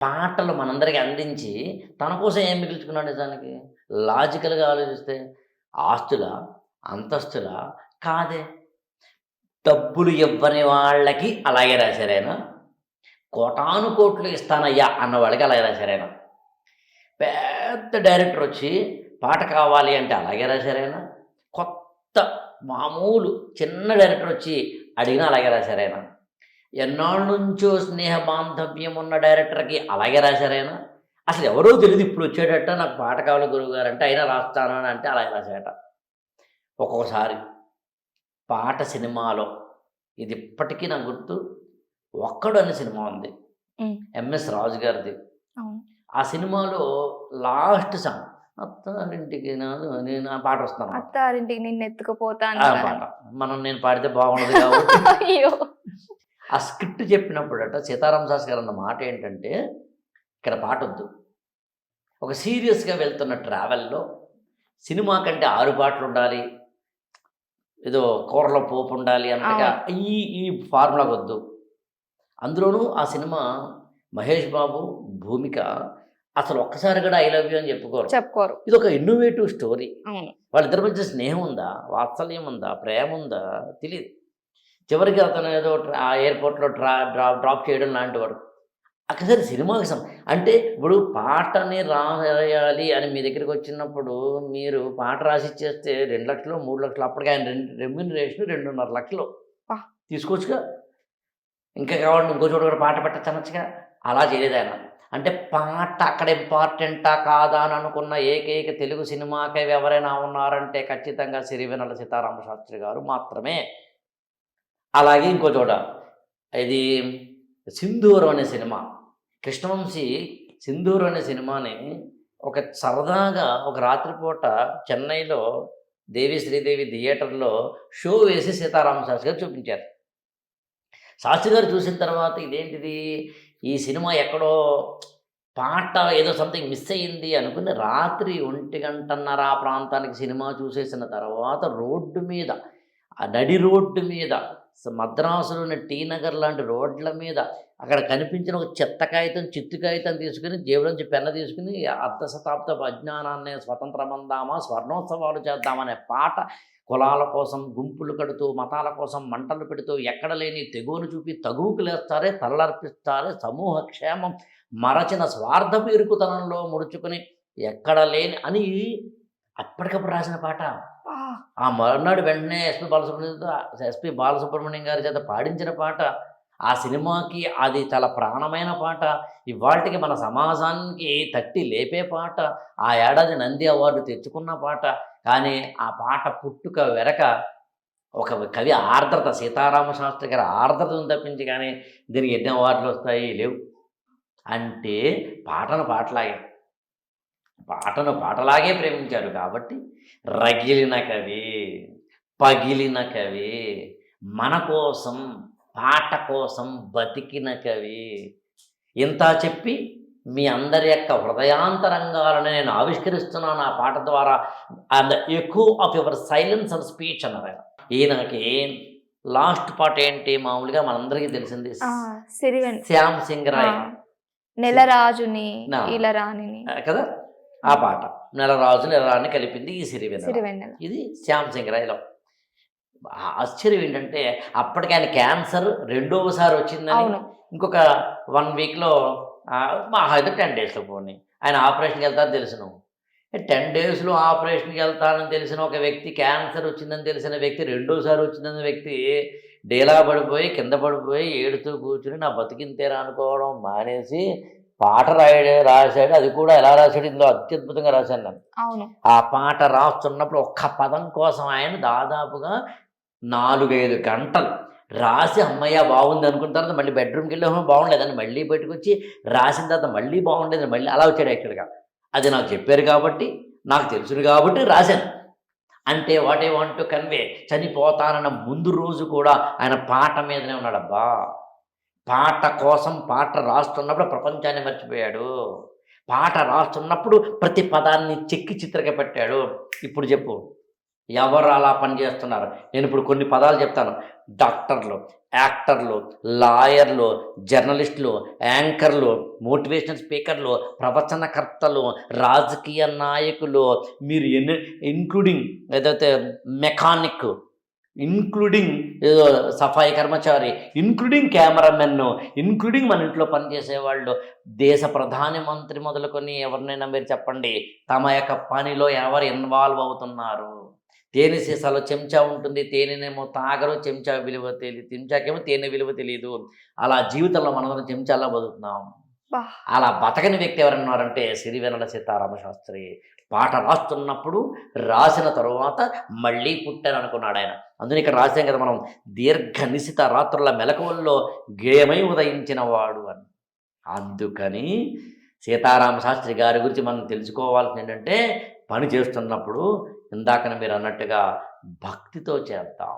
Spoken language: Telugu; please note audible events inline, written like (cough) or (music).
పాటలు మనందరికీ అందించి తన కోసం ఏం మిగిల్చుకున్నాడు నిజానికి? లాజికల్గా ఆలోచిస్తే ఆస్తుల? అంతస్తుల? కాదే. డబ్బులు ఇవ్వని వాళ్ళకి అలాగే రాశారైనా కోటాను కోట్లు ఇస్తానయ్యా అన్న వాళ్ళకి అలాగే రాశారైనా పెద్ద డైరెక్టర్ వచ్చి పాట కావాలి అంటే అలాగే రాశారైనా కొత్త మామూలు చిన్న డైరెక్టర్ వచ్చి అడిగినా అలాగే రాశారైనా ఎన్నాళ్ళ నుంచో స్నేహ బాంధవ్యం ఉన్న డైరెక్టర్కి అలాగే రాశారైనా అసలు ఎవరో తెలియదు ఇప్పుడు వచ్చేటట్ట నాకు పాట కావాలి గురువు గారు అంటే అయినా రాస్తాను అని అంటే అలాగే రాశాట ఒక్కొక్కసారి పాట సినిమాలో ఇది ఇప్పటికీ నాకు గుర్తు. ఒక్కడు అనే సినిమా ఉంది. ఎంఎస్ రాజు గారిది. ఆ సినిమాలో లాస్ట్ సాంగ్ అత్తారింటికి నాను నేను ఆ పాట వస్తాను అత్తారింటికి నిన్ను ఎత్తుకుపోతా ఆ అన్నాడు పాట. మనం నేను పాడితే బాగుండదు (laughs) కాబట్టి. అయ్యో. ఆ స్క్రిప్ట్ చెప్పినప్పుడట సీతారాం శాస్త్రి గారు అన్న మాట ఏంటంటే ఇక్కడ పాట వద్దు ఒక సీరియస్గా వెళ్తున్న ట్రావెల్లో సినిమా కంటే ఆరు పాటలు ఉండాలి ఏదో కూరలో పోపు ఉండాలి అన్నట్టుగా ఈ ఈ ఫార్ములా వద్దు. అందులోనూ ఆ సినిమా మహేష్ బాబు భూమిక అసలు ఒక్కసారి కూడా ఐ లవ్ యూ అని చెప్పుకోరు. చెప్పుకోరు. ఇది ఒక ఇన్నోవేటివ్ స్టోరీ వాళ్ళిద్దరి మధ్య స్నేహం ఉందా? వాత్సల్యం ఉందా? ప్రేమ ఉందా? తెలియదు చివరికి అతను ఏదో ఆ ఎయిర్పోర్ట్లో ట్రా డ్రాప్ డ్రాప్ చేయడం లాంటి వాడు అక్కసారి సినిమాకి సం అంటే ఇప్పుడు పాటని రాయాలి అని మీ దగ్గరికి వచ్చినప్పుడు మీరు పాట రాసి ఇచ్చేస్తే రెండు లక్షలు మూడు లక్షలు అప్పటికి ఆయన రెండు రెమ్యూనరేషన్ రెండున్నర లక్షలు. తీసుకోవచ్చుగా? ఇంకా కావాలంటే ఇంకో చోట కూడా పాట పెట్టచ్చనొచ్చుగా? అలా చేయలేదు ఆయన. అంటే పాట అక్కడ ఇంపార్టెంటా కాదా అని అనుకున్న ఏకైక తెలుగు సినిమాకై ఎవరైనా ఉన్నారంటే ఖచ్చితంగా సిరివెనల సీతారామ శాస్త్రి గారు మాత్రమే. అలాగే ఇంకో చోట. ఇది సింధూరం అనే సినిమా. కృష్ణవంశీ సింధూరం అనే సినిమాని ఒక సరదాగా ఒక రాత్రిపూట చెన్నైలో దేవి శ్రీదేవి థియేటర్లో షో వేసి సీతారామ శాస్త్రి గారు చూపించారు. శాస్త్రి గారు చూసిన తర్వాత ఇదేంటిది? ఈ సినిమా ఎక్కడో పాట ఏదో సంథింగ్ మిస్ అయ్యింది అనుకుని రాత్రి ఒంటి గంటన్నర ఆ ప్రాంతానికి సినిమా చూసేసిన తర్వాత రోడ్డు మీద ఆ నడి రోడ్డు మీద మద్రాసులోని టీ నగర్ లాంటి రోడ్ల మీద అక్కడ కనిపించిన ఒక చెత్త కాగితం చిత్తు కాగితం తీసుకుని జేబులోంచి పెన్న తీసుకుని అర్ధ శతాబ్దపు అజ్ఞానాన్ని స్వతంత్రమందామా స్వర్ణోత్సవాలు చేద్దామనే పాట కులాల కోసం గుంపులు కడుతూ మతాల కోసం మంటలు పెడుతూ ఎక్కడ లేని తెగువను చూపి తగువుకు లేస్తారే తలర్పిస్తారే సమూహ క్షేమం. మరచిన స్వార్థపు ఇరుకుతనంలో ముడుచుకుని ఎక్కడ లేని అని అప్పటికప్పుడు రాసిన పాట. ఆ, మరునాడు వెంటనే ఎస్పి బాలసుబ్రహ్మణ్యం ఎస్పి బాలసుబ్రహ్మణ్యం గారి చేత పాడించిన పాట ఆ సినిమాకి అది చాలా ప్రాణమైన పాట ఇవాళకి మన సమాజానికి తట్టి లేపే పాట ఆ ఏడాది నంది అవార్డు తెచ్చుకున్న పాట. కానీ ఆ పాట పుట్టుక వెరక ఒక కవి ఆర్ద్రత సీతారామ శాస్త్రి గారి ఆర్ద్రతను తప్పించి కానీ దీనికి ఎన్ని అవార్డులు వస్తాయి? లేవు. అంటే పాటను పాటలాగే పాటను పాటలాగే ప్రేమించారు కాబట్టి రగిలిన కవి పగిలిన కవి మన కోసం పాట కోసం బతికిన కవి. ఇంత చెప్పి మీ అందరి యొక్క హృదయాంతరంగాలను నేను ఆవిష్కరిస్తున్నాను. ఆ పాట ద్వారా అండ్ ఎక్కువ of your silence and speech అన్నారు. ఈయనకి లాస్ట్ పాట ఏంటి? మామూలుగా మనందరికీ తెలిసింది శ్యామ్ సింగ్ రాయ్. నెలరాజుని నా. ఇలరాణిని కదా? ఆ పాట. నెలరాజు నెలరాన్ని కలిపింది ఈ సిరివెన్నెల. ఇది శ్యామ్ సింగ్ రాయ్లో ఆశ్చర్యం ఏంటంటే అప్పటికి ఆయన క్యాన్సర్ రెండవసారి వచ్చిందని. ఇంకొక వన్ వీక్లో మా అయితే టెన్ డేస్లో పోనీ. ఆయన ఆపరేషన్కి వెళ్తారని తెలుసును టెన్ డేస్లో ఆపరేషన్కి వెళ్తానని తెలిసిన ఒక వ్యక్తి క్యాన్సర్ వచ్చిందని తెలిసిన వ్యక్తి రెండోసారి వచ్చిందని వ్యక్తి డేలా పడిపోయి కింద పడిపోయి ఏడుతూ కూర్చుని నా బతికింతేరా అనుకోవడం మానేసి పాట రాయడే రాశాడు. అది కూడా ఎలా రాశాడు? ఇందులో అత్యద్భుతంగా రాశాను నేను. అవును. ఆ పాట రాస్తున్నప్పుడు ఒక్క పదం కోసం ఆయన దాదాపుగా నాలుగైదు గంటలు రాసి అమ్మయ్య బాగుంది అనుకున్న తర్వాత మళ్ళీ బెడ్రూమ్కి వెళ్ళి "అమ్మో, బాగుండలేదని మళ్ళీ బయటకు వచ్చి రాసిన తర్వాత మళ్ళీ బాగుండేదని మళ్ళీ అలా వచ్చాడు యాక్చువల్గా. అది నాకు చెప్పారు కాబట్టి నాకు తెలుసును కాబట్టి రాశాను. అంటే what I want to convey చనిపోతానన్న ముందు రోజు కూడా ఆయన పాట మీదనే ఉన్నాడబ్బా పాట కోసం పాట రాస్తున్నప్పుడు ప్రపంచాన్ని మర్చిపోయాడు. పాట రాస్తున్నప్పుడు ప్రతి పదాన్ని చెక్కి చిత్రక పెట్టాడు. ఇప్పుడు చెప్పు. ఎవరు అలా పనిచేస్తున్నారు నేను ఇప్పుడు కొన్ని పదాలు చెప్తాను. డాక్టర్లు యాక్టర్లు లాయర్లు జర్నలిస్టులు యాంకర్లు మోటివేషనల్ స్పీకర్లు ప్రవచనకర్తలు రాజకీయ నాయకులు మీరు ఎన్ ఇంక్లూడింగ్ ఏదైతే మెకానిక్ ఇంక్లూడింగ్ ఏదో సఫాయి కర్మచారి ఇంక్లూడింగ్ కెమెరామెన్ ఇంక్లూడింగ్ మన ఇంట్లో పనిచేసే వాళ్ళు దేశ ప్రధాని మంత్రి మొదలుకొని ఎవరినైనా మీరు చెప్పండి తమ యొక్క పనిలో ఎవరు ఇన్వాల్వ్ అవుతున్నారు? తేనె సీసాలో చెంచా ఉంటుంది తేనెనేమో తాగరు చెంచా విలువ తెలియదు చెంచాకేమో తేనె విలువ తెలియదు అలా జీవితంలో మనం చెంచాలా బతుకుతున్నాం? అలా బతకని వ్యక్తి ఎవరన్నారంటే సిరివెనల సీతారామ శాస్త్రి పాట రాస్తున్నప్పుడు రాసిన తరువాత మళ్ళీ పుట్టాను అనుకున్నాడు ఆయన. అందుకని ఇక్కడ రాసాం కదా మనం దీర్ఘ నిశిత రాత్రుల మెలకువల్లో గేయమై ఉదయించిన వాడు అని. అందుకని సీతారామ శాస్త్రి గారి గురించి మనం తెలుసుకోవాల్సింది ఏంటంటే పని చేస్తున్నప్పుడు ఇందాకన మీరు అన్నట్టుగా భక్తితో చేద్దాం.